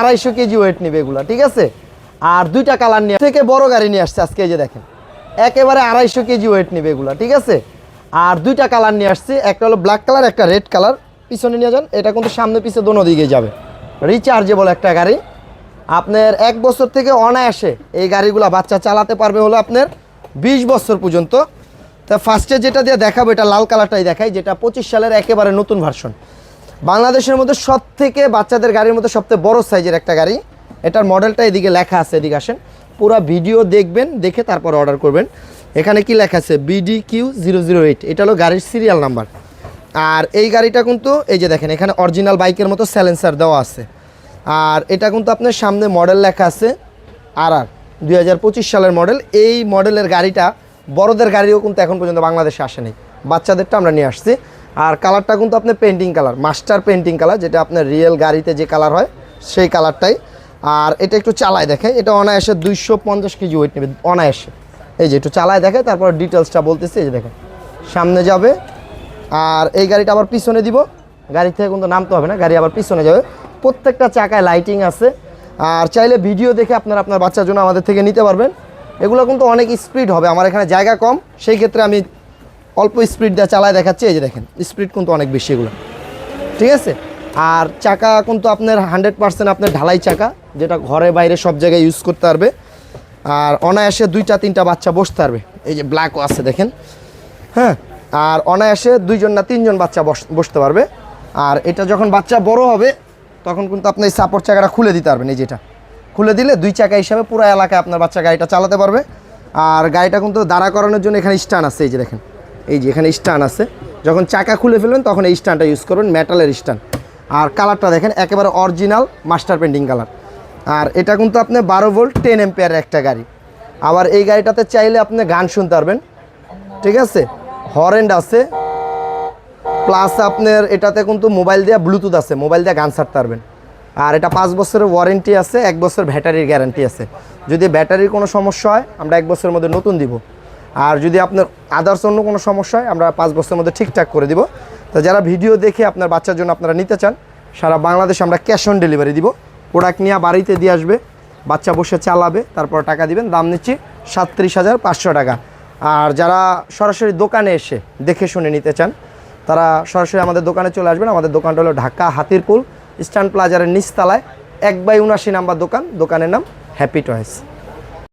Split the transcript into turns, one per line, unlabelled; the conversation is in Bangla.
আড়াইশো কেজি ওয়েট নেবে এগুলো, ঠিক আছে? আর দুইটা কালার নিয়ে থেকে বড় গাড়ি নিয়ে আসছে আজকে এই যে দেখেন। একেবারে আড়াইশো কেজি ওয়েট নেবে এগুলা, ঠিক আছে? আর দুইটা কালার নিয়ে আসছে, একটা হলো ব্ল্যাক কালার একটা রেড কালার পিছনে নিয়ে যান, এটা কিন্তু সামনে পিছনে দোনো দিকে যাবে। রিচার্জেবল একটা গাড়ি। আপনার এক বছর থেকে অনায়াসে এই গাড়িগুলো বাচ্চা চালাতে পারবে হলো আপনার বিশ বছর পর্যন্ত। তা ফার্স্টে যেটা দিয়ে দেখাবো, এটা লাল কালারটাই দেখাই, যেটা পঁচিশ সালের একেবারে নতুন ভার্সন বাংলাদেশের মধ্যে সব থেকে বাচ্চাদের গাড়ির মধ্যে সবথেকে বড় সাইজের একটা গাড়ি। এটার মডেলটা এদিকে লেখা আছে, এদিকে আসেন। পুরো ভিডিও দেখবেন, দেখে তারপর অর্ডার করবেন। এখানে কি লেখা আছে? BD Q zero zero eight এটা হলো গাড়ির সিরিয়াল নাম্বার আর এই গাড়িটা কিন্তু, এই যে দেখেন, এখানে অরিজিনাল বাইকের মতো স্যালেন্সার দেওয়া আছে। আর এটা কিন্তু আপনার সামনে মডেল লেখা আছে আর আর দুই হাজার পঁচিশ সালের মডেল এই মডেলের গাড়িটা বড়দের গাড়িও কিন্তু এখন পর্যন্ত বাংলাদেশে আসেনি। বাচ্চাদেরটা আমরা নিয়ে আসছি। আর কালারটা কিন্তু আপনার painting colour master painting colour যেটা আপনার রিয়েল গাড়িতে যে কালার হয়, সেই কালারটাই। আর এটা একটু চালায় দেখে এটা অনায়াসে দুইশো পঞ্চাশ কেজি ওয়েট নেবে, অনায়াসে। এই যে একটু চালায় দেখে তারপর ডিটেলসটা বলতেছে, এই যে দেখেন, সামনে যাবে। আর এই গাড়িটা আবার পিছনে দিব, গাড়ি থেকে কিন্তু নামতে হবে না, গাড়ি আবার পিছনে যাবে। প্রত্যেকটা চাকায় লাইটিং আছে। আর চাইলে ভিডিও দেখে আপনারা আপনার বাচ্চার জন্য আমাদের থেকে নিতে পারবেন। এগুলো কিন্তু অনেক স্পিড হবে, আমার এখানে জায়গা কম, সেই ক্ষেত্রে আমি অল্প স্পিড দিয়ে চালায় দেখাচ্ছি, এই যে দেখেন, স্পিড কিন্তু অনেক বেশি এগুলো। ঠিক আছে? আর চাকা কিন্তু আপনার হান্ড্রেড পার্সেন্ট আপনার ঢালাই চাকা, যেটা ঘরে বাইরে সব জায়গায় ইউজ করতে পারবে। আর অনায়াসে দুইটা, তিনটা বাচ্চা বসতে পারবে। এই যে ব্ল্যাকও আছে, দেখেন। হ্যাঁ? আর অনায়াসে দুইজন না তিনজন বাচ্চা বস- বসতে পারবে। আর এটা যখন বাচ্চা বড় হবে, তখন কিন্তু আপনি এই সাপোর্ট চাকাটা খুলে দিতে পারবেন, এই যেটা। খুলে দিলে দুই চাকা হিসাবে পুরো এলাকায় আপনার বাচ্চা গাড়িটা চালাতে পারবে। আর গাড়িটা কিন্তু দাঁড়া করানোর জন্য এখানে স্ট্যান্ড আছে, এই যে দেখেন। এই যে এখানে স্ট্যান্ড আছে, যখন চাকা খুলে ফেলবেন তখন এই স্টানটা ইউজ করবেন মেটালের স্ট্যান্ড আর কালারটা দেখেন, একেবারে অরিজিনাল মাস্টার পেন্টিং কালার আর এটা কিন্তু আপনি বারো ভোল্ট টেন এম্পিয়ারের একটা গাড়ি। আবার এই গাড়িটাতে চাইলে আপনি গান শুনতে পারবেন, ঠিক আছে? হরেন্ড আছে প্লাস আপনার এটাতে কিন্তু মোবাইল দিয়ে ব্লুটুথ আছে মোবাইল দিয়ে গান ছাড়তে পারবেন। আর এটা পাঁচ বছরের ওয়ারেন্টি আছে, এক বছর ব্যাটারির গ্যারান্টি আছে। যদি ব্যাটারির কোনো সমস্যা হয়, আমরা এক বছরের মধ্যে নতুন দিব। আর যদি আপনার আদার্স অন্য কোনো সমস্যা হয়, আমরা পাঁচ বছরের মধ্যে ঠিকঠাক করে দিব। তো যারা ভিডিও দেখে আপনার বাচ্চার জন্য আপনারা নিতে চান, সারা বাংলাদেশে আমরা ক্যাশ অন ডেলিভারি দিব। প্রোডাক্ট নিয়ে বাড়িতে দিয়ে আসবে, বাচ্চা বসে চালাবে, তারপর টাকা দিবেন, দাম নিচ্ছি সাতত্রিশ হাজার পাঁচশো টাকা। আর যারা সরাসরি দোকানে এসে দেখে শুনে নিতে চান, তারা সরাসরি আমাদের দোকানে চলে আসবেন। আমাদের দোকানটা হলো ঢাকা হাতিরপুল, স্ট্যান্ড প্লাজারের নিচতলায়, এক বাই উনাশি নাম্বার দোকান, দোকানের নাম হ্যাপি টয়েস